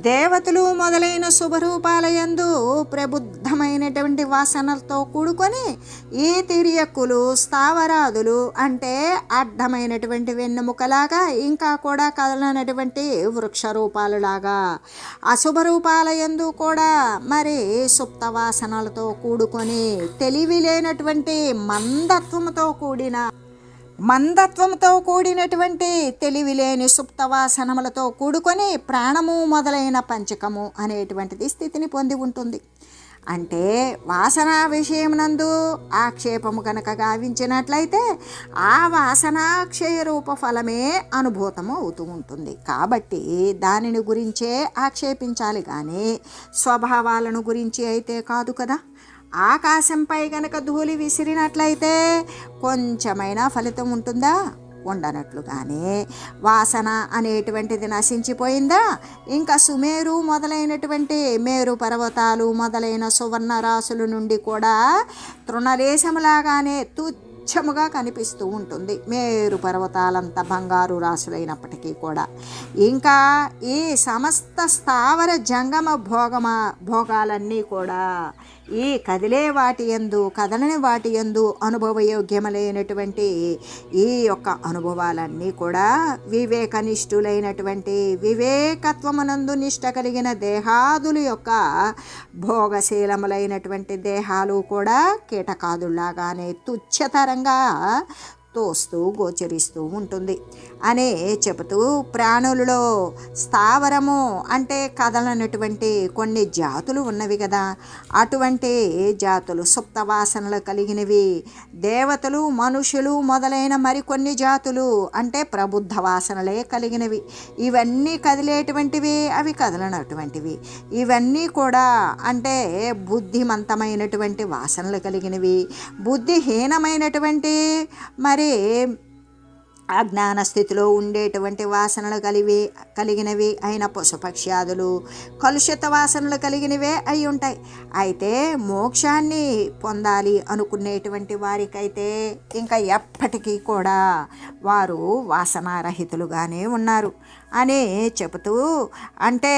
దేవతలు మొదలైన శుభరూపాలయందు ప్రబుద్ధమైనటువంటి వాసనలతో కూడుకొని ఈ తిరియక్కులు స్థావరాదులు అంటే అడ్డమైనటువంటి వెన్నెముకలాగా ఇంకా కూడా కదలనటువంటి వృక్ష రూపాలులాగా అశుభ రూపాలయందు కూడా మరి సుప్త వాసనలతో కూడుకొని తెలివి లేనటువంటి మందత్వంతో కూడిన మందత్వంతో కూడినటువంటి తెలివిలేని సుప్తవాసనములతో కూడుకొని ప్రాణము మొదలైన పంచకము అనేటువంటిది స్థితిని పొంది ఉంటుంది. అంటే వాసన విషయమునందు ఆక్షేపము కనుక గావించినట్లయితే ఆ వాసనాక్షయ రూప ఫలమే అనుభూతము అవుతూ ఉంటుంది. కాబట్టి దానిని గురించే ఆక్షేపించాలి కానీ స్వభావాలను గురించి అయితే కాదు కదా. ఆకాశంపై గనక ధూళి విసిరినట్లయితే కొంచెమైనా ఫలితం ఉంటుందా? ఉండనట్లుగానే వాసన అనేటువంటిది నశించిపోయిందా? ఇంకా సుమేరు మొదలైనటువంటి మేరు పర్వతాలు మొదలైన సువర్ణ రాసుల నుండి కూడా తృణలేశములాగానే తుచ్చముగా కనిపిస్తూ ఉంటుంది. మేరు పర్వతాలంత బంగారు రాసులైనప్పటికీ కూడా. ఇంకా ఈ సమస్త స్థావర జంగమ భోగమ భోగాలన్నీ కూడా ఈ కదిలే వాటి ఎందు కదలని వాటి ఎందు అనుభవయోగ్యములైనటువంటి ఈ యొక్క అనుభవాలన్నీ కూడా వివేకనిష్ఠులైనటువంటి వివేకత్వమునందు నిష్ట కలిగిన దేహాదుల యొక్క భోగశీలములైనటువంటి దేహాలు కూడా కీటకాదుల్లాగానే తుచ్చతరంగా తోస్తూ గోచరిస్తూ ఉంటుంది. అనే చెబుతూ ప్రాణులలో స్థావరము అంటే కదలనటువంటి కొన్ని జాతులు ఉన్నవి కదా. అటువంటి జాతులు సుప్త వాసనలు కలిగినవి దేవతలు మనుషులు మొదలైన మరికొన్ని జాతులు అంటే ప్రబుద్ధ వాసనలే కలిగినవి. ఇవన్నీ కదిలేటువంటివి అవి కదలనటువంటివి. ఇవన్నీ కూడా అంటే బుద్ధిమంతమైనటువంటి వాసనలు కలిగినవి. బుద్ధిహీనమైనటువంటి మరి మరి అజ్ఞాన స్థితిలో ఉండేటువంటి వాసనలు కలివి కలిగినవి అయిన పశుపక్ష్యాదులు కలుషిత వాసనలు కలిగినవే అయి ఉంటాయి. అయితే మోక్షాన్ని పొందాలి అనుకునేటువంటి వారికైతే ఇంకా ఎప్పటికీ కూడా వారు వాసనారహితులుగానే ఉన్నారు. అని చెబుతూ అంటే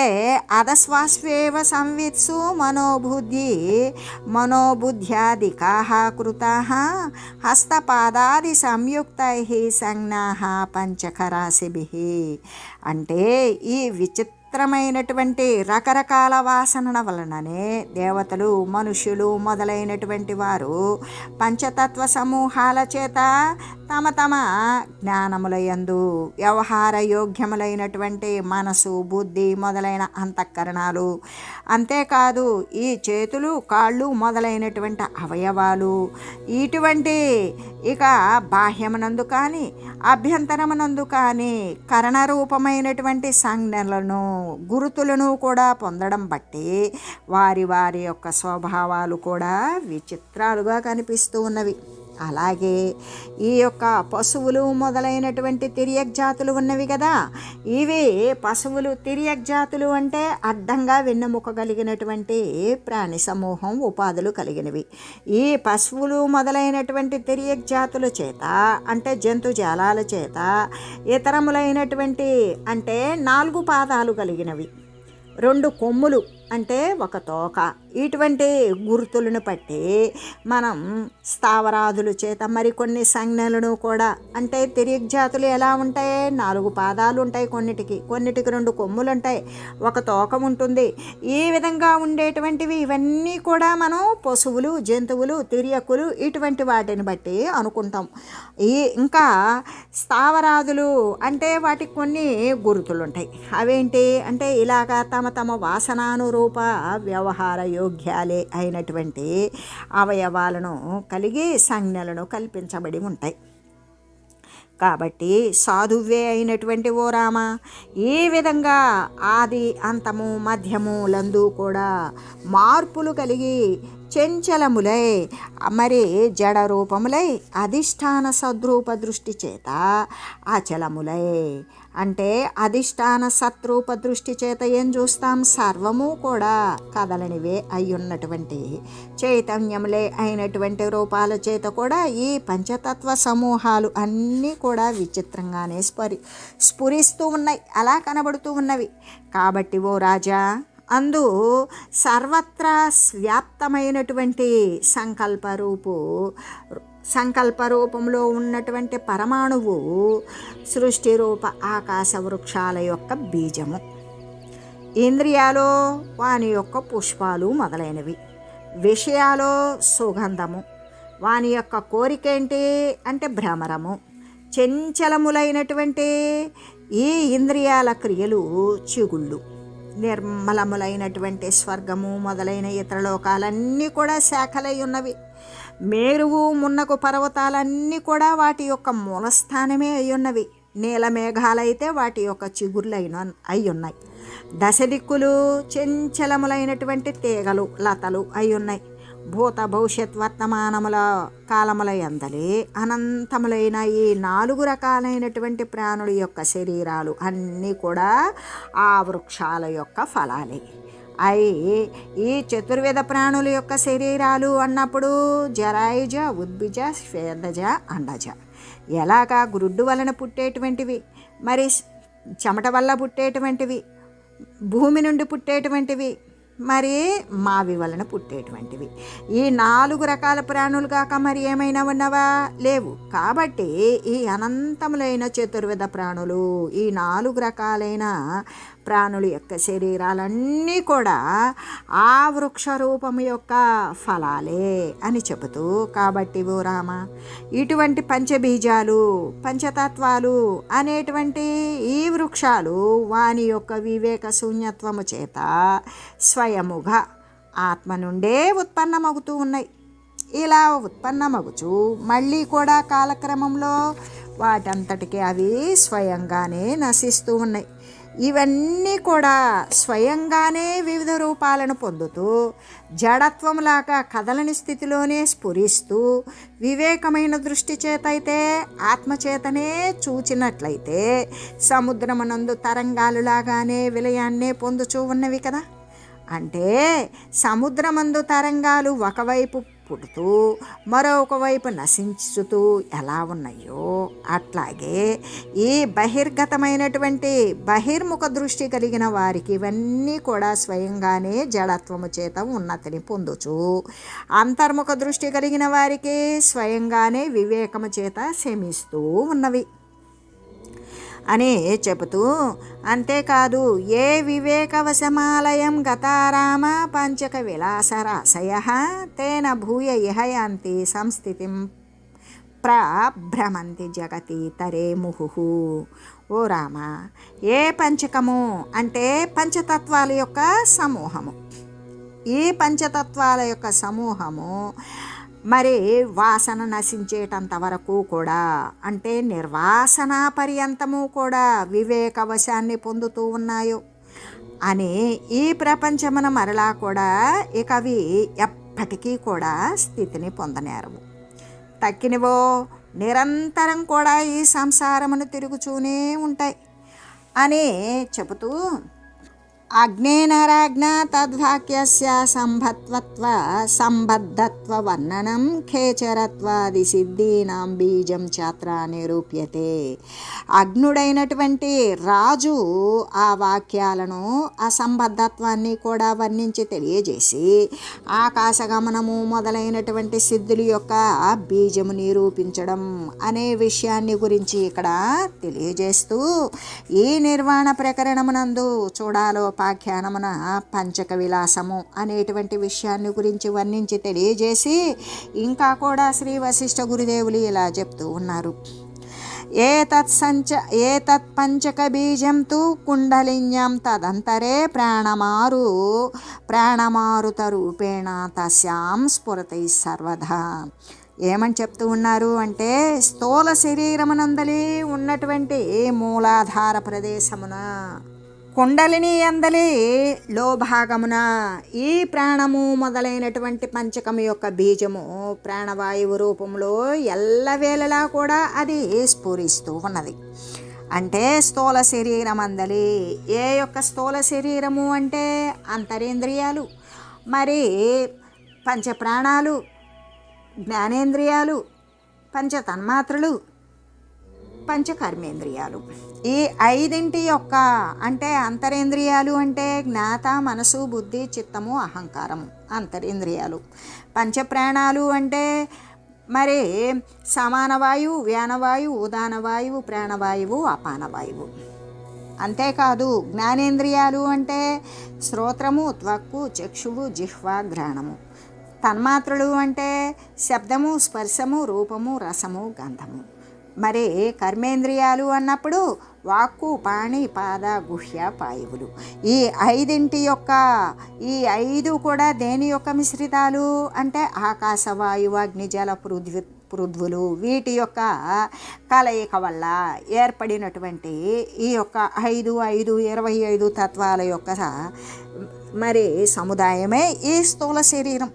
అధస్వాస్వేవ సంవిత్సు మనోబుద్ధి మనోబుద్ధ్యాధికా కృతా హస్తపాదాది సంయుక్తై సంజ్ఞా పంచకరాశిభి. అంటే ఈ విచిత్ర విచిత్రమైనటువంటి రకరకాల వాసనల వలననే దేవతలు మనుష్యులు మొదలైనటువంటి వారు పంచతత్వ సమూహాల చేత తమ తమ జ్ఞానముల యందు వ్యవహార యోగ్యములైనటువంటి మనసు బుద్ధి మొదలైన అంతఃకరణాలు. అంతేకాదు ఈ చేతులు కాళ్ళు మొదలైనటువంటి అవయవాలు. ఇటువంటి ఇక బాహ్యమునందు కానీ అభ్యంతరమునందు కానీ కరణరూపమైనటువంటి సంజ్ఞలను గురుతులను కూడా పొందడం బట్టి వారి వారి యొక్క స్వభావాలు కూడా విచిత్రాలుగా కనిపిస్తూ ఉన్నవి. అలాగే ఈ యొక్క పశువులు మొదలైనటువంటి తిరియక్ జాతులు ఉన్నవి కదా ఇవి పశువులు తిరియక్ జాతులు అంటే అడ్డంగా వెన్నెముక కలిగినటువంటి ప్రాణి సమూహం ఉపాధులు కలిగినవి. ఈ పశువులు మొదలైనటువంటి తిరియక్ జాతుల చేత అంటే జంతు జాలాల చేత ఇతరములైనటువంటి అంటే నాలుగు పాదాలు కలిగినవి. రెండు కొమ్ములు అంటే ఒక తోక. ఇటువంటి గుర్తులను బట్టి మనం స్థావరాదుల చేత మరికొన్ని సంజ్ఞలను కూడా అంటే తిరిగి జాతులు ఎలా ఉంటాయి? నాలుగు పాదాలు ఉంటాయి కొన్నిటికి కొన్నిటికి రెండు కొమ్ములు ఉంటాయి ఒక తోకం ఉంటుంది. ఈ విధంగా ఉండేటువంటివి ఇవన్నీ కూడా మనం పశువులు జంతువులు తిరియకులు ఇటువంటి వాటిని బట్టి అనుకుంటాం. ఈ ఇంకా స్థావరాదులు అంటే వాటికి కొన్ని గుర్తులు ఉంటాయి అవేంటి? అంటే ఇలాగా తమ తమ వాసనానురూప రూప వ్యవహార యోగ్యాలే అయినటువంటి అవయవాలను కలిగి సంజ్ఞలను కల్పించబడి ఉంటాయి. కాబట్టి సాధువే అయినటువంటి ఓ రామ ఈ విధంగా ఆది అంతము మధ్యము లందు కూడా మార్పులు కలిగి చెంచలములై మరి జడ రూపములై అధిష్టాన సద్రూప దృష్టి చేత అచలములై అంటే అధిష్టాన సత్రూప దృష్టి చేత ఏం చూస్తాం? సర్వము కూడా కదలనివే అయ్యున్నటువంటి చైతన్యములే అయినటువంటి రూపాల చేత కూడా ఈ పంచతత్వ సమూహాలు అన్నీ కూడా విచిత్రంగానే స్పరి స్ఫురిస్తూ ఉన్నాయి. అలా కనబడుతూ ఉన్నవి. కాబట్టి ఓ రాజా అందు సర్వత్రా వ్యాప్తమైనటువంటి సంకల్పరూపు సంకల్ప రూపంలో ఉన్నటువంటి పరమాణువు సృష్టి రూప ఆకాశ వృక్షాల యొక్క బీజము. ఇంద్రియాలు వాని యొక్క పుష్పాలు మొదలైనవి. విషయాలు సుగంధము. వాని యొక్క కోరిక ఏంటి అంటే భ్రమరము. చంచలములైనటువంటి ఈ ఇంద్రియాల క్రియలు చిగుళ్ళు. నిర్మలములైనటువంటి స్వర్గము మొదలైన ఇతర లోకాలన్నీ కూడా శాఖలై ఉన్నవి. మేరువు మున్నకు పర్వతాలన్నీ కూడా వాటి యొక్క మూలస్థానమే అయ్యున్నవి. నీల మేఘాలైతే వాటి యొక్క చిగుర్లైన అయ్యున్నాయి. దశ దిక్కులు చెంచలములైనటువంటి తీగలు లతలు అయ్యున్నాయి. భూత భవిష్యత్ వర్తమానముల కాలముల ఎందలే అనంతములైన ఈ నాలుగు రకాలైనటువంటి ప్రాణుల యొక్క శరీరాలు అన్నీ కూడా ఆ వృక్షాల యొక్క ఫలాలే. అయి ఈ చతుర్విధ ప్రాణుల యొక్క శరీరాలు అన్నప్పుడు జరాయుజ ఉద్భిజ స్వేదజ అండజ. ఎలాగా గురుడ్డు వలన పుట్టేటువంటివి మరి చెమట వల్ల పుట్టేటువంటివి భూమి నుండి పుట్టేటువంటివి మరి మావి వలన పుట్టేటువంటివి. ఈ నాలుగు రకాల ప్రాణులు కాక మరి ఏమైనా ఉన్నవా? లేవు. కాబట్టి ఈ అనంతములైన చతుర్విధ ప్రాణులు ఈ నాలుగు రకాలైన ప్రాణుల యొక్క శరీరాలన్నీ కూడా ఆ వృక్ష రూపము యొక్క ఫలాలే అని చెబుతూ కాబట్టి ఓ రామ ఇటువంటి పంచబీజాలు పంచతత్వాలు అనేటువంటి ఈ వృక్షాలు వాని యొక్క వివేక శూన్యత్వము చేత స్వయముగా ఆత్మ నుండే ఉత్పన్నమవుతూ ఉన్నాయి. ఇలా ఉత్పన్నమగుచు మళ్ళీ కూడా కాలక్రమంలో వాటంతటికి అవి స్వయంగానే నశిస్తూ ఉన్నాయి. ఇవన్నీ కూడా స్వయంగానే వివిధ రూపాలను పొందుతూ జడత్వంలాగా కదలని స్థితిలోనే స్ఫురిస్తూ వివేకమైన దృష్టి చేత అయితే ఆత్మచేతనే చూచినట్లయితే సముద్రమునందు తరంగాలులాగానే విలయాన్నే పొందుచూ ఉన్నవి కదా? అంటే సముద్రమందు తరంగాలు ఒకవైపు పుడుతూ మరొక వైపు నశించుతూ ఎలా ఉన్నాయో అట్లాగే ఈ బహిర్గతమైనటువంటి బహిర్ముఖ దృష్టి కలిగిన వారికి ఇవన్నీ కూడా స్వయంగానే జడత్వము చేత ఉన్నతిని పొందుచు. అంతర్ముఖ దృష్టి కలిగిన వారికి స్వయంగానే వివేకము చేత శమిస్తూ ఉన్నవి. అని చెబుతూ అంతేకాదు ఏ వివేకవశమాలయం గతారామ పంచక విలాసరాశయ తేన భూయ ఇహయాంతి సంస్థితిం ప్రభ్రమంతి జగతి తరే ముహు. ఓ రామ ఏ పంచకము అంటే పంచతత్వాల యొక్క సమూహము. ఈ పంచతత్వాల యొక్క సమూహము మరి వాసన నశించేటంత వరకు కూడా అంటే నిర్వాసన పర్యంతము కూడా వివేకవశాన్ని పొందుతూ ఉన్నాయో? అని ఈ ప్రపంచమున మరలా కూడా ఇక అవి ఎప్పటికీ కూడా స్థితిని పొందనేరవు. తక్కినవో నిరంతరం కూడా ఈ సంసారమును తిరుగుతూనే ఉంటాయి. అని చెబుతూ అగ్నేనరాజ్ఞ తద్వాక్యస్య సంభత్వత్వ సంబద్ధత్వ వర్ణనం ఖేచరత్వాది సిద్ధీనాం బీజం చాత్ర నిరూప్యతే అగ్నుడైనటువంటి రాజు ఆ వాక్యాలను ఆ సంబద్ధత్వాన్ని కూడా వర్ణించి తెలియజేసి ఆకాశగమనము మొదలైనటువంటి సిద్ధుల యొక్క బీజము నిరూపించడం అనే విషయాన్ని గురించి ఇక్కడ తెలియజేస్తూ ఈ నిర్వాణ ప్రకరణమునందు చూడాలో ఉపాఖ్యానమున పంచక విలాసము అనేటువంటి విషయాన్ని గురించి వర్ణించి తెలియజేసి ఇంకా కూడా శ్రీ వశిష్ఠ గురుదేవులు ఇలా చెప్తూ ఉన్నారు. ఏతత్ సంచ ఏతత్ బీజం తు కుండలిన్యం తదంతరే ప్రాణమారు ప్రాణమారుత రూపేణ తస్యాం స్ఫురతై సర్వదా. ఏమని చెప్తూ ఉన్నారు అంటే స్థూల శరీరమునందలి ఉన్నటువంటి మూలాధార ప్రదేశమున కుండలిని అందలి లోభాగమున. ఈ ప్రాణము మొదలైనటువంటి పంచకము యొక్క బీజము ప్రాణవాయువు రూపంలో ఎల్లవేళలా కూడా అది స్ఫురిస్తూ ఉన్నది. అంటే స్థూల శరీరం అందలి. ఏ యొక్క స్థూల శరీరము అంటే అంతరేంద్రియాలు మరి పంచప్రాణాలు జ్ఞానేంద్రియాలు పంచ తన్మాత్రలు పంచకర్మేంద్రియాలు. ఈ ఐదింటి యొక్క అంటే అంతరేంద్రియాలు అంటే జ్ఞాత మనసు బుద్ధి చిత్తము అహంకారము అంతరేంద్రియాలు. పంచప్రాణాలు అంటే మరి సమాన వాయువు వ్యానవాయువు ఉదానవాయువు ప్రాణవాయువు అపానవాయువు. అంతేకాదు జ్ఞానేంద్రియాలు అంటే శ్రోత్రము త్వక్కు చక్షువు జిహ్వ ఘ్రాణము. తన్మాత్రలు అంటే శబ్దము స్పర్శము రూపము రసము గంధము. మరి కర్మేంద్రియాలు అన్నప్పుడు వాక్కు పాణి పాద గుహ్య పాయువులు. ఈ ఐదింటి యొక్క ఈ ఐదు కూడా దేని యొక్క మిశ్రితాలు? అంటే ఆకాశ వాయువు అగ్ని పృథ్వీ పృథ్వులు. వీటి యొక్క కలయిక వల్ల ఏర్పడినటువంటి ఈ యొక్క ఐదు ఐదు ఇరవై ఐదు తత్వాల యొక్క మరి సముదాయమే ఈ స్థూల శరీరం.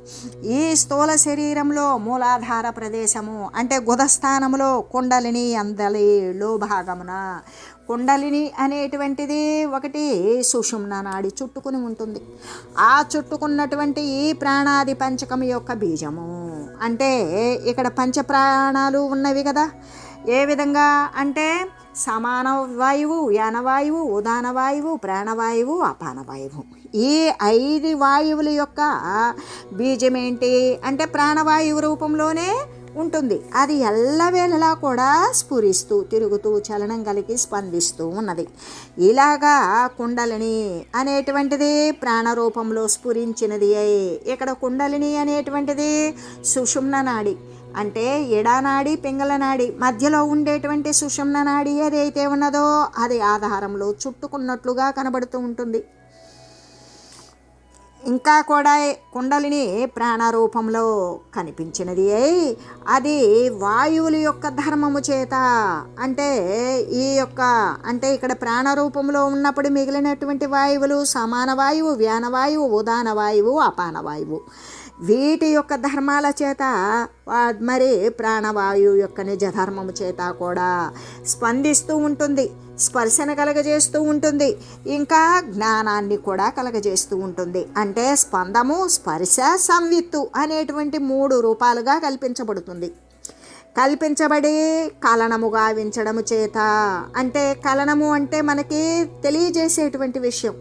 ఈ స్థూల శరీరంలో మూలాధార ప్రదేశము అంటే గుధస్థానములో కుండలిని అందలి లోభాగమున. కుండలిని అనేటువంటిది ఒకటి సుషుమ్న నాడి చుట్టుకుని ఉంటుంది. ఆ చుట్టుకున్నటువంటి ఈ ప్రాణాది పంచకం యొక్క బీజము. అంటే ఇక్కడ పంచప్రాణాలు ఉన్నవి కదా. ఏ విధంగా? అంటే సమాన వాయువు యానవాయువు ఉదాన వాయువు ప్రాణవాయువు అపానవాయువు. ఈ ఐదు వాయువుల యొక్క బీజం ఏంటి అంటే ప్రాణవాయువు రూపంలోనే ఉంటుంది. అది ఎల్లవేళలా కూడా స్ఫురిస్తూ తిరుగుతూ చలనం కలిగి స్పందిస్తూ ఉన్నది. ఇలాగా కుండలిని అనేటువంటిది ప్రాణరూపంలో స్ఫురించినది ఇక్కడ కుండలిని అనేటువంటిది సుషుమ్న నాడి అంటే ఎడానాడి పింగళనాడి మధ్యలో ఉండేటువంటి సుషుమ్న నాడి ఏదైతే ఉన్నదో అది ఆధారంలో చుట్టుకున్నట్లుగా కనబడుతూ ఉంటుంది. ఇంకా కూడా కుండలిని ప్రాణరూపంలో కనిపించినది అయి అది వాయువుల యొక్క ధర్మము చేత అంటే ఈ యొక్క అంటే ఇక్కడ ప్రాణరూపంలో ఉన్నప్పుడు మిగిలినటువంటి వాయువులు సమాన వాయువు వ్యానవాయువు ఉదాన వాయువు అపాన వాయువు. వీటి యొక్క ధర్మాల చేత మరి ప్రాణవాయువు యొక్క నిజ ధర్మము చేత కూడా స్పందిస్తూ ఉంటుంది స్పర్శన కలగజేస్తూ ఉంటుంది ఇంకా జ్ఞానాన్ని కూడా కలగజేస్తూ ఉంటుంది. అంటే స్పందము స్పర్శ సంవిత్తు అనేటువంటి మూడు రూపాలుగా కల్పించబడుతుంది. కల్పించబడి కలనము గావించడము చేత అంటే కలనము అంటే మనకి తెలియజేసేటువంటి విషయం.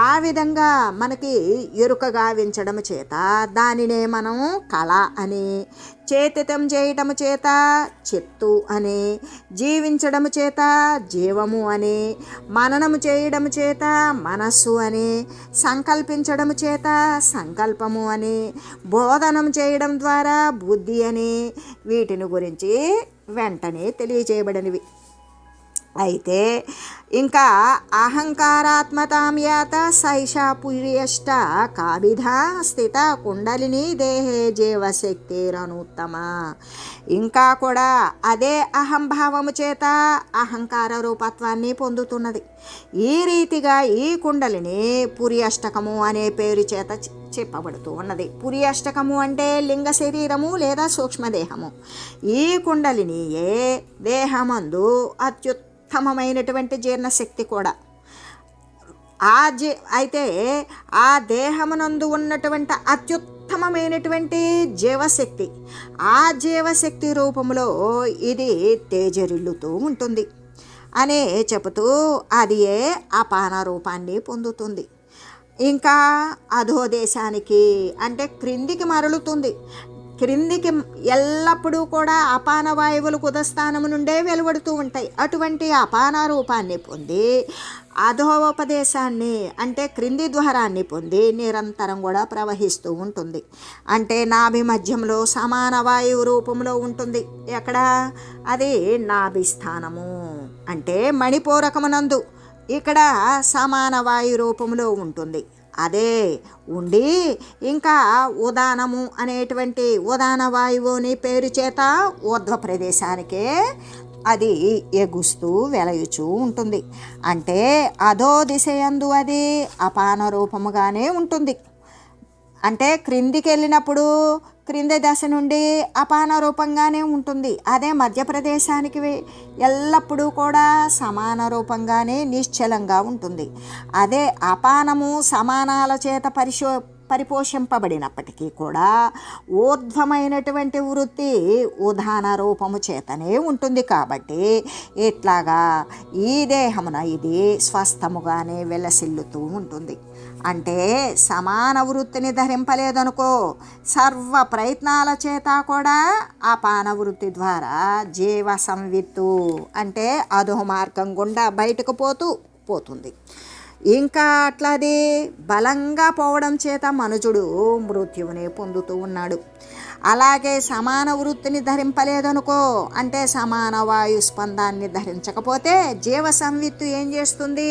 ఆ విధంగా మనకి ఎరుక గావించడం చేత దానినే మనం కళ అని చేతితం చేయటము చేత చెత్తు అని జీవించడము చేత జీవము అని మననము చేయడము చేత మనస్సు అని సంకల్పించడము చేత సంకల్పము అని బోధనం చేయడం ద్వారా బుద్ధి అని వీటిని గురించి వెంటనే తెలియజేయబడినవి అయితే ఇంకా అహంకారాత్మతాం యాత సైషా పుర్యష్ట కాభిధా స్థిత కుండలిని దేహే జీవశక్తిరనుత్తమ ఇంకా కూడా అదే అహంభావము చేత అహంకార రూపత్వాన్ని పొందుతున్నది. ఈ రీతిగా ఈ కుండలిని పుర్యష్టకము అనే పేరు చేత చెప్పబడుతూ ఉన్నది. పురి అష్టకము అంటే లింగ శరీరము లేదా సూక్ష్మదేహము. ఈ కుండలిని ఏ దేహమందు ఉత్తమమైనటువంటి జీర్ణశక్తి కూడా. ఆ జీ అయితే ఆ దేహమునందు ఉన్నటువంటి అత్యుత్తమమైనటువంటి జీవశక్తి ఆ జీవశక్తి రూపంలో ఇది తేజరిల్లుతూ ఉంటుంది అనే చెబుతూ అది ఏ అపాన రూపాన్ని పొందుతుంది. ఇంకా అధోదేశానికి అంటే క్రిందికి మరలుతుంది. క్రిందికి ఎల్లప్పుడూ కూడా అపాన వాయువులు కుదస్థానము నుండే వెలువడుతూ ఉంటాయి. అటువంటి అపాన రూపాన్ని పొంది అధోపదేశాన్ని అంటే క్రింది ద్వారాన్ని పొంది నిరంతరం కూడా ప్రవహిస్తూ ఉంటుంది. అంటే నాభి మధ్యంలో సమాన వాయువు రూపంలో ఉంటుంది. ఎక్కడ? అది నాభి స్థానము. అంటే మణిపూరకమునందు. ఇక్కడ సమాన వాయు రూపంలో ఉంటుంది. అదే ఉండి ఇంకా ఉదానము అనేటువంటి ఉదాన వాయువుని పేరు చేత ఊర్ధ్వ ప్రదేశానికే అది ఎగుస్తూ వెలయుచూ ఉంటుంది. అంటే అదో దిశ యందు అది అపాన రూపముగానే ఉంటుంది. అంటే క్రిందికి వెళ్ళినప్పుడు క్రింద దశ నుండి అపాన రూపంగానే ఉంటుంది. అదే మధ్యప్రదేశానికి ఎల్లప్పుడూ కూడా సమాన రూపంగానే నిశ్చలంగా ఉంటుంది. అదే అపానము సమానాల చేత పరిశో పరిపోషింపబడినప్పటికీ కూడా ఊర్ధ్వమైనటువంటి వృత్తి ఉదాన రూపము చేతనే ఉంటుంది కాబట్టి ఇట్లాగా ఈ దేహమున ఇది స్వస్థముగానే వెలసిల్లుతూ ఉంటుంది. అంటే సమాన వృత్తిని ధరింపలేదనుకో సర్వ ప్రయత్నాల చేత కూడా అపాన వృత్తి ద్వారా జీవ సంవిత్తు అంటే అధో మార్గం గుండా బయటకు పోతూ పోతుంది. ఇంకా అట్లాది బలంగా పోవడం చేత మనుజుడు మృత్యువుని పొందుతూ ఉన్నాడు. అలాగే సమాన వృత్తిని ధరింపలేదనుకో అంటే సమాన వాయు స్పందాన్ని ధరించకపోతే జీవ సంవిత్తు ఏం చేస్తుంది?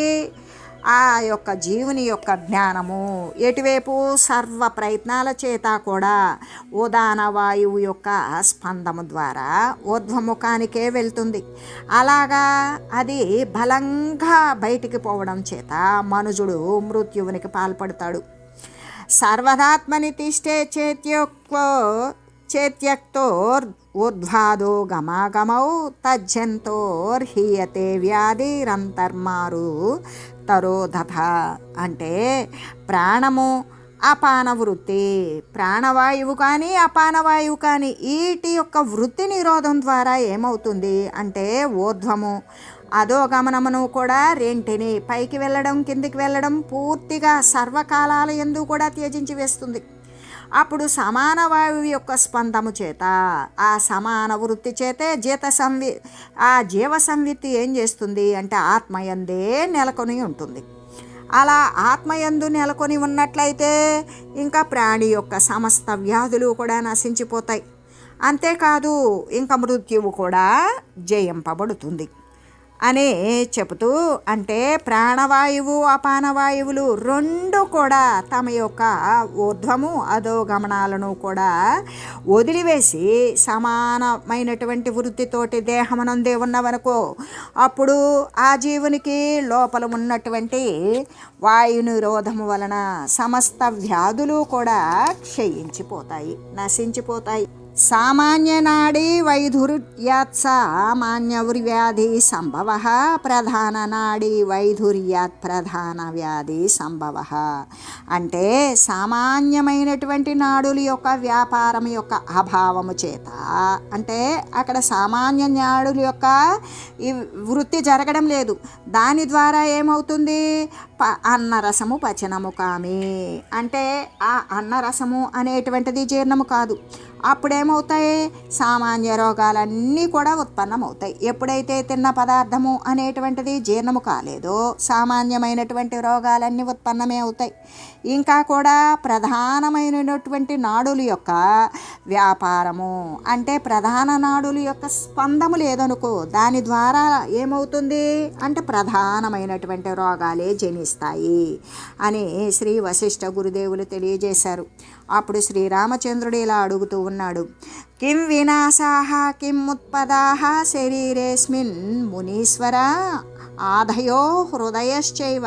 ఆ యొక్క జీవుని యొక్క జ్ఞానము ఎటువైపు సర్వ ప్రయత్నాల చేత కూడా ఉదాన వాయువు యొక్క స్పందము ద్వారా ఊర్ధ్వముఖానికే వెళ్తుంది. అలాగా అది బలంగా బయటికి పోవడం చేత మనుజుడు మృత్యువునికి పాల్పడతాడు. సర్వధాత్మని తిష్టే చేత్యోక్వో చేత్యక్తోర్ ఊర్ధ్వాదో గమాగమౌ తజ్జంతోర్హీయతే వ్యాధిరంతర్మారు తరోధత అంటే ప్రాణము అపాన వృత్తి ప్రాణవాయువు కానీ అపానవాయువు కానీ వీటి యొక్క వృత్తి నిరోధం ద్వారా ఏమవుతుంది అంటే ఊర్ధ్వము. అదో గమనమును కూడా రెంటిని పైకి వెళ్ళడం కిందికి వెళ్ళడం పూర్తిగా సర్వకాలాల ఎందు కూడా త్యజించి వేస్తుంది. అప్పుడు సమాన వాయువు యొక్క స్పందము చేత ఆ సమాన వృత్తి చేతే జీత సంవి ఆ జీవ సంవిత్తి ఏం చేస్తుంది అంటే ఆత్మయందే నెలకొని ఉంటుంది. అలా ఆత్మయందు నెలకొని ఉన్నట్లయితే ఇంకా ప్రాణి యొక్క సమస్త వ్యాధులు కూడా నశించిపోతాయి. అంతేకాదు ఇంకా మృత్యువు కూడా జయింపబడుతుంది. అని చెబుతూ అంటే ప్రాణవాయువు అపానవాయువులు రెండు కూడా తమ యొక్క ఊర్ధ్వము అధోగమనాలను కూడా వదిలివేసి సమానమైనటువంటి వృత్తితోటి దేహమనందే ఉన్నవనుకో అప్పుడు ఆ జీవునికి లోపల ఉన్నటువంటి వాయు నిరోధము వలన సమస్త వ్యాధులు కూడా క్షయించిపోతాయి నశించిపోతాయి. సామాన్య నాడీ వైధుర్యాత్ సామాన్య వ్యాధి సంభవ. ప్రధాన నాడీ వైధుర్యాత్ ప్రధాన వ్యాధి సంభవ. అంటే సామాన్యమైనటువంటి నాడుల యొక్క వ్యాపారం యొక్క అభావము చేత. అంటే అక్కడ సామాన్య నాడుల యొక్క ఈ వృత్తి జరగడం లేదు. దాని ద్వారా ఏమవుతుంది? ప అన్నరసము పచనము కామి. అంటే ఆ అన్నరసము అనేటువంటిది జీర్ణము కాదు. అప్పుడేమవుతాయి? సామాన్య రోగాలన్నీ కూడా ఉత్పన్నమవుతాయి. ఎప్పుడైతే తిన్న పదార్థము అనేటువంటిది జీర్ణము కాలేదో సామాన్యమైనటువంటి రోగాలన్నీ ఉత్పన్నమే అవుతాయి. ఇంకా కూడా ప్రధానమైనటువంటి నాడుల యొక్క వ్యాపారము అంటే ప్రధాన నాడుల యొక్క స్పందము లేదనుకో దాని ద్వారా ఏమవుతుంది? అంటే ప్రధానమైనటువంటి రోగాలే జనిస్తాయి అని శ్రీ వశిష్ఠ గురుదేవులు తెలియజేశారు. అప్పుడు శ్రీరామచంద్రుడు ఇలా అడుగుతూ ఉన్నాడు. కిం వినాశాహ కిం ఉత్పదాహ శరీరేస్మిన్ మునీశ్వర ఆధయో హృదయశ్చైవ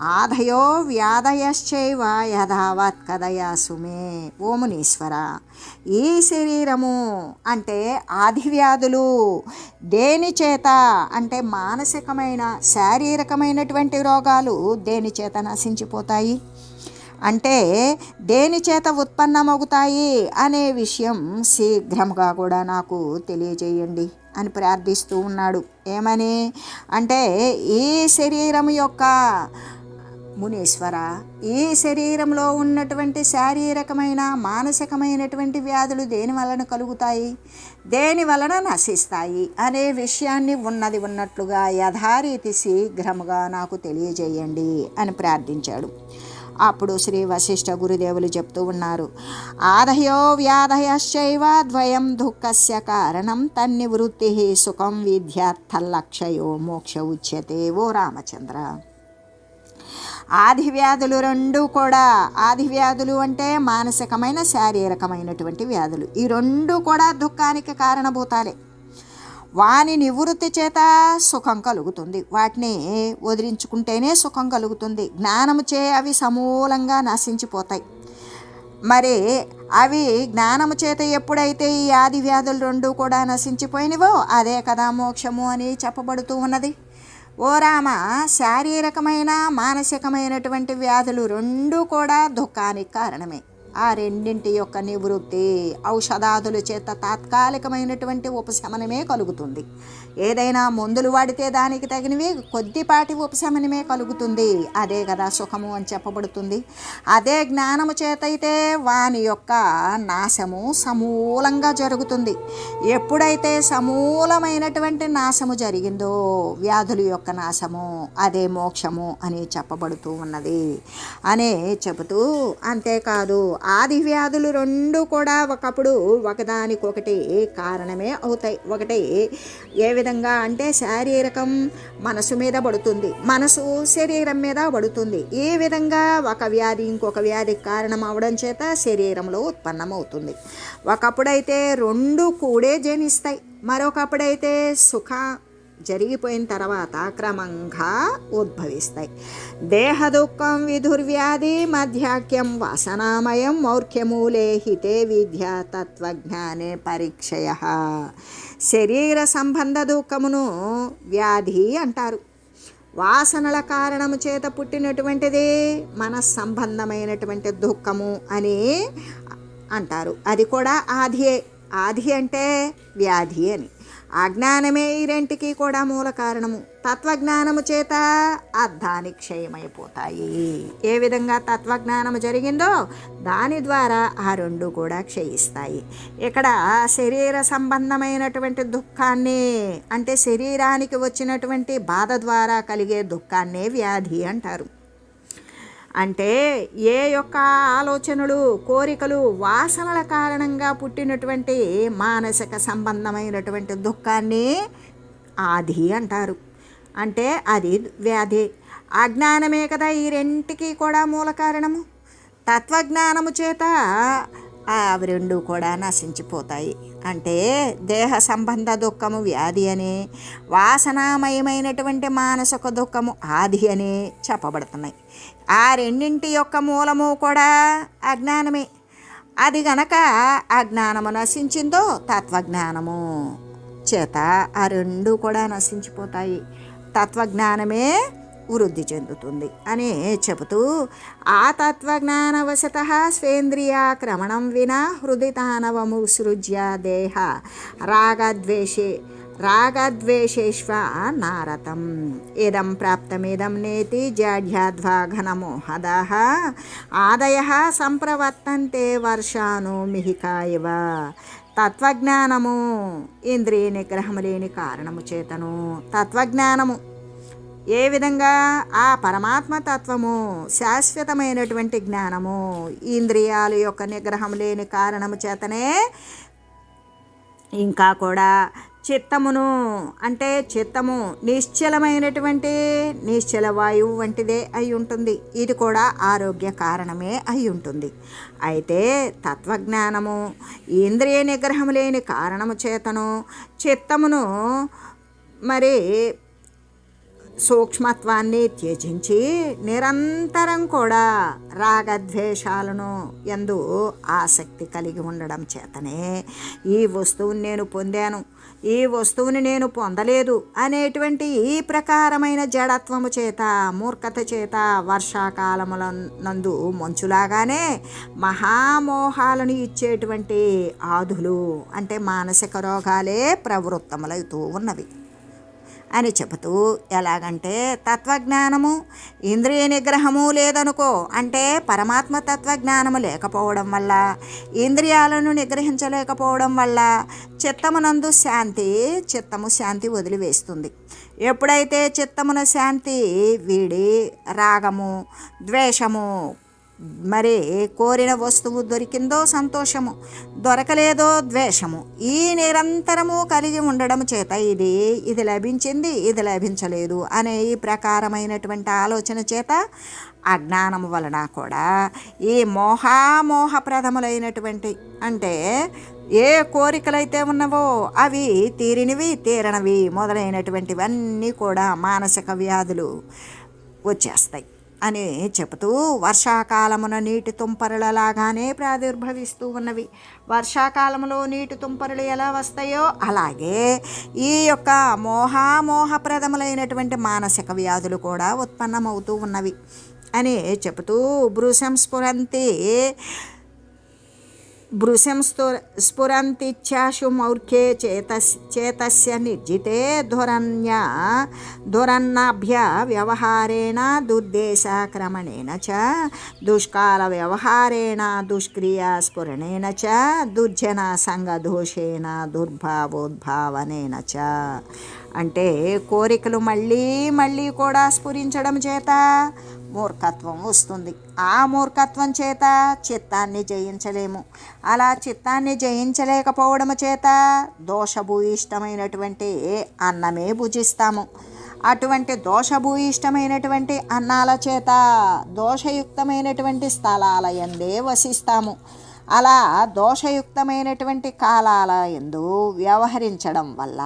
ఆధయో వ్యాధయశ్చైవ యథావత్ కదయా సుమే ఓ మునీశ్వర. ఈ శరీరము అంటే ఆధివ్యాధులు దేనిచేత దేని చేత? అంటే మానసికమైన శారీరకమైనటువంటి రోగాలు దేని చేత నశించిపోతాయి? అంటే దేని చేత ఉత్పన్నమవుతాయి అనే విషయం శీఘ్రముగా కూడా నాకు తెలియజేయండి అని ప్రార్థిస్తూ ఉన్నాడు. ఏమని? అంటే ఈ శరీరం యొక్క మునీశ్వర ఈ శరీరంలో ఉన్నటువంటి శారీరకమైన మానసికమైనటువంటి వ్యాధులు దేని వలన కలుగుతాయి? దేని వలన నశిస్తాయి? అనే విషయాన్ని ఉన్నది ఉన్నట్లుగా యథారీతి శీఘ్రముగా నాకు తెలియజేయండి అని ప్రార్థించాడు. అప్పుడు శ్రీ వశిష్ఠ గురుదేవులు చెప్తూ ఉన్నారు. ఆదయో వ్యాధయశ్చైవ ద్వయం దుఃఖస్య కారణం తన్ని వృత్తి సుఖం విద్యార్థల్లక్షయో మోక్ష ఉచ్యతే ఓ రామచంద్ర. ఆది వ్యాధులు రెండు కూడా ఆది వ్యాధులు అంటే మానసికమైన శారీరకమైనటువంటి వ్యాధులు. ఈ రెండు కూడా దుఃఖానికి కారణభూతాలే. వాని నివృత్తి చేత సుఖం కలుగుతుంది. వాటిని వదిలించుకుంటేనే సుఖం కలుగుతుంది. జ్ఞానము చే అవి సమూలంగా నశించిపోతాయి. మరి అవి జ్ఞానము చేత ఎప్పుడైతే ఈ ఆది వ్యాధులు రెండు కూడా నశించిపోయినవో అదే కదా మోక్షము అని చెప్పబడుతూ ఉన్నది. ఓ రామ శారీరకమైన మానసికమైనటువంటి వ్యాధులు రెండూ కూడా దుఃఖానికి కారణమే. ఆ రెండింటి యొక్క నివృత్తి ఔషధాదుల చేత తాత్కాలికమైనటువంటి ఉపశమనమే కలుగుతుంది. ఏదైనా మందులు వాడితే దానికి తగినవి కొద్దిపాటి ఉపశమనమే కలుగుతుంది. అదే కదా సుఖము అని చెప్పబడుతుంది. అదే జ్ఞానము చేత అయితే వాని యొక్క నాశము సమూలంగా జరుగుతుంది. ఎప్పుడైతే సమూలమైనటువంటి నాశము జరిగిందో వ్యాధుల యొక్క నాశము అదే మోక్షము అని చెప్పబడుతూ ఉన్నది. అనే చెబుతూ అంతేకాదు ఆది వ్యాధులు రెండు కూడా ఒకప్పుడు ఒకదానికొకటి కారణమే అవుతాయి. ఒకటి ఏ విధంగా అంటే శారీరకం మనసు మీద పడుతుంది. మనసు శరీరం మీద పడుతుంది. ఈ విధంగా ఒక వ్యాధి ఇంకొక వ్యాధికి కారణం అవడం చేత శరీరంలో ఉత్పన్నమవుతుంది. ఒకప్పుడైతే రెండు కూడే జనిస్తాయి. మరొకప్పుడైతే సుఖ జరిగిపోయిన తర్వాత క్రమంగా ఉద్భవిస్తాయి. దేహ దుఃఖం విధుర్వ్యాధి మధ్యాఖ్యం వాసనామయం మౌర్ఖ్యమూలే హితే విద్య తత్వజ్ఞానే పరీక్షయ. శరీర సంబంధ దుఃఖమును వ్యాధి అంటారు. వాసనల కారణము చేత పుట్టినటువంటిది మన సంబంధమైనటువంటి దుఃఖము అని అంటారు. అది కూడా ఆదియే ఆది అంటే వ్యాధి అని. అజ్ఞానమే ఈ రెంటికి కూడా మూల కారణము. తత్వజ్ఞానము చేత అర్థాన్ని క్షయమైపోతాయి. ఏ విధంగా తత్వజ్ఞానము జరిగిందో దాని ద్వారా ఆ రెండు కూడా క్షయిస్తాయి. ఇక్కడ శరీర సంబంధమైనటువంటి దుఃఖాన్ని అంటే శరీరానికి వచ్చినటువంటి బాధ ద్వారా కలిగే దుఃఖాన్నే వ్యాధి అంటారు. అంటే ఏ యొక్క ఆలోచనలు కోరికలు వాసనల కారణంగా పుట్టినటువంటి మానసిక సంబంధమైనటువంటి దుఃఖాన్ని ఆది అంటారు. అంటే అది వ్యాధి. అజ్ఞానమే కదా ఈ రెంటికి కూడా మూల కారణము. తత్వజ్ఞానము చేత అవి రెండు కూడా నశించిపోతాయి. అంటే దేహ సంబంధ దుఃఖము వ్యాధి అని వాసనామయమైనటువంటి మానసిక దుఃఖము ఆది అని చెప్పబడుతున్నాయి. ఆ రెండింటి యొక్క మూలము కూడా అజ్ఞానమే. అది గనక అజ్ఞానము నశించిందో తత్వజ్ఞానము. చేత ఆ రెండు కూడా నశించిపోతాయి. తత్వజ్ఞానమే వృద్ధి చెందుతుంది అని చెబుతూ ఆ తత్వజ్ఞానవశత స్వేంద్రియాక్రమణం వినా హృదితానవము సృజ్య దేహ రాగద్వేషే రాగద్వేషేష్వ నారతం ఇదం ప్రాప్తమిదం నేతి జాఢ్యాధ్వాఘనమోహదాహ ఆదయ సంప్రవర్తంతే వర్షాను మిహికా ఇవ తత్వజ్ఞానము ఇంద్రియ నిగ్రహము లేని కారణము చేతను తత్వజ్ఞానము ఏ విధంగా ఆ పరమాత్మ తత్వము శాశ్వతమైనటువంటి జ్ఞానము ఇంద్రియాల యొక్క నిగ్రహం లేని కారణము చేతనే ఇంకా కూడా చిత్తమును అంటే చిత్తము నిశ్చలమైనటువంటి నిశ్చల వాయువు వంటిదే అయి ఉంటుంది. ఇది కూడా ఆరోగ్య కారణమే అయి ఉంటుంది. అయితే తత్వజ్ఞానము ఇంద్రియ నిగ్రహం లేని కారణము చేతను చిత్తమును మరి సూక్ష్మత్వాన్ని త్యజించి నిరంతరం కూడా రాగద్వేషాలను ఎందు ఆసక్తి కలిగి ఉండడం చేతనే ఈ వస్తువుని నేను పొందాను. ఈ వస్తువుని నేను పొందలేదు అనేటువంటి ఈ ప్రకారమైన జడత్వము చేత మూర్ఖత చేత వర్షాకాలముల నందు మంచులాగానే మహామోహాలను ఇచ్చేటువంటి ఆధులు అంటే మానసిక రోగాలే ప్రవృత్తములవుతూ ఉన్నవి. అని చెబుతూ ఎలాగంటే తత్వజ్ఞానము ఇంద్రియ నిగ్రహము లేదనుకో అంటే పరమాత్మ తత్వజ్ఞానము లేకపోవడం వల్ల ఇంద్రియాలను నిగ్రహించలేకపోవడం వల్ల చిత్తమునందు శాంతి చిత్తము శాంతి వదిలివేస్తుంది. ఎప్పుడైతే చిత్తమున శాంతి వీడి రాగము ద్వేషము మరి కోరిన వస్తువు దొరికిందో సంతోషము దొరకలేదో ద్వేషము ఈ నిరంతరము కలిగి ఉండడం చేత ఇది ఇది లభించింది ఇది లభించలేదు అనే ఈ ప్రకారమైనటువంటి ఆలోచన చేత అజ్ఞానము వలన కూడా ఈ మోహామోహప్రదములైనటువంటి అంటే ఏ కోరికలైతే ఉన్నవో అవి తీరినవి తీరనవి మొదలైనటువంటివన్నీ కూడా మానసిక వ్యాధులు వచ్చేస్తాయి. అని చెబుతూ వర్షాకాలమున నీటి తుంపరులలాగానే ప్రాదుర్భవిస్తూ ఉన్నవి. వర్షాకాలంలో నీటి తుంపరులు ఎలా వస్తాయో అలాగే ఈ యొక్క మోహామోహప్రదములైనటువంటి మానసిక వ్యాధులు కూడా ఉత్పన్నమవుతూ ఉన్నవి అని చెబుతూ భృశం స్ఫురంతి భృశం స్థు స్ఫురంతిచ్చాశు మౌర్ఖే చేతస్ చేతస్య నిర్జితే ధురన్య ధురన్నాభ్య వ్యవహారేణ దుర్దేశాక్రమణేన చ దుష్కాల వ్యవహారేణ దుష్క్రియా స్ఫురణేన చ దుర్జన సంగదోషేణ దుర్భావోద్భావనేన చ. అంటే కోరికలు మళ్ళీ మళ్ళీ కూడా స్ఫురించడం చేత మూర్ఖత్వం వస్తుంది. ఆ మూర్ఖత్వం చేత చిత్తాన్ని జయించలేము. అలా చిత్తాన్ని జయించలేకపోవడం చేత దోషభూయిష్టమైనటువంటి అన్నమే భుజిస్తాము. అటువంటి దోషభూయిష్టమైనటువంటి అన్నాల చేత దోషయుక్తమైనటువంటి స్థలాల ఎందే వసిస్తాము. అలా దోషయుక్తమైనటువంటి కాలాల ఎందు వ్యవహరించడం వల్ల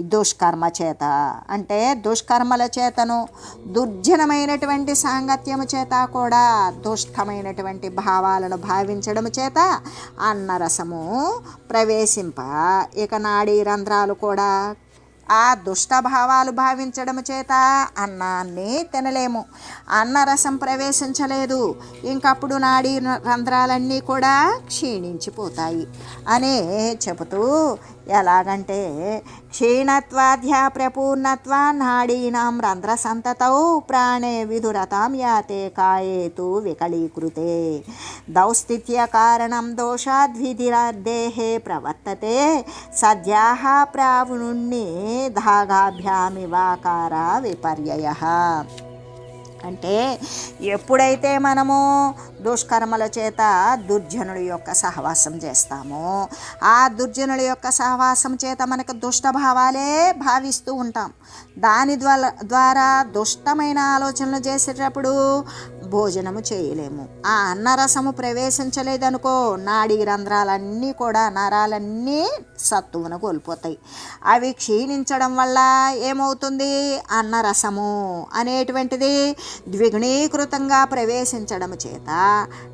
దుష్కర్మ చేత అంటే దుష్కర్మల చేతను దుర్జనమైనటువంటి సాంగత్యము చేత కూడా దుష్టమైనటువంటి భావాలను భావించడం చేత అన్నరసము ప్రవేశింప. ఇక నాడీ రంధ్రాలు కూడా ఆ దుష్టభావాలు భావించడం చేత అన్నాన్ని తినలేము. అన్నరసం ప్రవేశించలేదు. ఇంకప్పుడు నాడీ రంధ్రాలన్నీ కూడా క్షీణించిపోతాయి. అనే చెబుతూ ఎలాగంటే క్షీణత్వాధ్యా ప్రపూర్ణత్వ నాడీనాం రంధ్ర సంతతౌ ప్రాణే విధురతాం యాతే కాయేతు వికళీకృతే. దౌస్థిత్య కారణం దోషాద్విధిరాదేహే ప్రవర్తతే. సద్యాహ ప్రావుణుణ్ణి ధాగాభ్యామివాకార విపర్యయ. అంటే ఎప్పుడైతే మనము దుష్కర్మల చేత దుర్జనుడి యొక్క సహవాసం చేస్తామో ఆ దుర్జనుడి యొక్క సహవాసం చేత మనకు దుష్టభావాలే భావిస్తూ ఉంటాం. దాని ద్వారా ద్వారా దుష్టమైన ఆలోచనలు చేసేటప్పుడు భోజనము చేయలేము. ఆ అన్నరసము ప్రవేశించలేదనుకో నాడీ రంధ్రాలన్నీ కూడా నరాలన్నీ సత్తువును కోల్పోతాయి. అవి క్షీణించడం వల్ల ఏమవుతుంది? అన్నరసము అనేటువంటిది ద్విగుణీకృతంగా ప్రవేశించడం చేత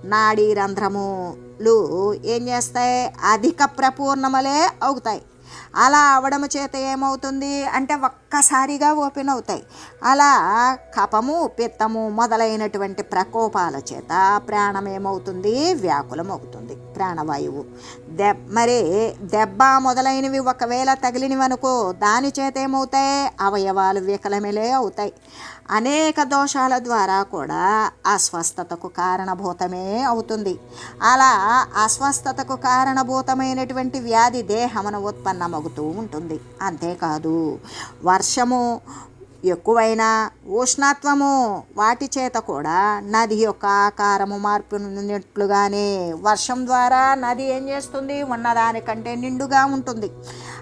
నాడీ రంధ్రములు ఏం చేస్తాయి? అధిక ప్రపూర్ణములే అవుతాయి. అలా అవడం చేత ఏమవుతుంది అంటే ఒక్కసారిగా ఓపెన్ అవుతాయి. అలా కపము పిత్తము మొదలైనటువంటి ప్రకోపాల చేత ప్రాణం ఏమవుతుంది? వ్యాకులం అవుతుంది. ప్రాణవాయువు. దెబ్ మరి దెబ్బ మొదలైనవి ఒకవేళ తగిలినవనుకో దాని చేత ఏమవుతాయి? అవయవాలు వికలమిలే అవుతాయి. అనేక దోషాల ద్వారా కూడా అస్వస్థతకు కారణభూతమే అవుతుంది. అలా అస్వస్థతకు కారణభూతమైనటువంటి వ్యాధి దేహమును ఉత్పన్నమవుతూ ఉంటుంది. అంతేకాదు వర్షము ఎక్కువైన ఉష్ణత్వము వాటి చేత కూడా నది యొక్క ఆకారము మార్పునట్లుగానే వర్షం ద్వారా నది ఏం చేస్తుంది? ఉన్నదానికంటే నిండుగా ఉంటుంది.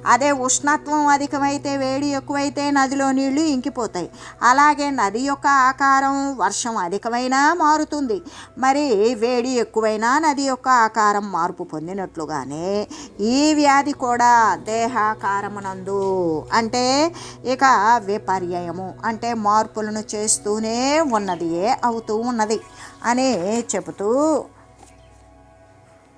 అదే ఉష్ణత్వం అధికమైతే వేడి ఎక్కువైతే నదిలో నీళ్ళు ఇంకిపోతాయి. అలాగే నది యొక్క ఆకారం వర్షం అధికమైనా మారుతుంది. మరి వేడి ఎక్కువైనా నది యొక్క ఆకారం మార్పు పొందినట్లుగానే ఈ వ్యాధి కూడా దేహాకారమునందు అంటే ఇక విపర్యయము అంటే మార్పులను చేస్తూనే ఉన్నదియే అవుతూ ఉన్నది అని చెబుతూ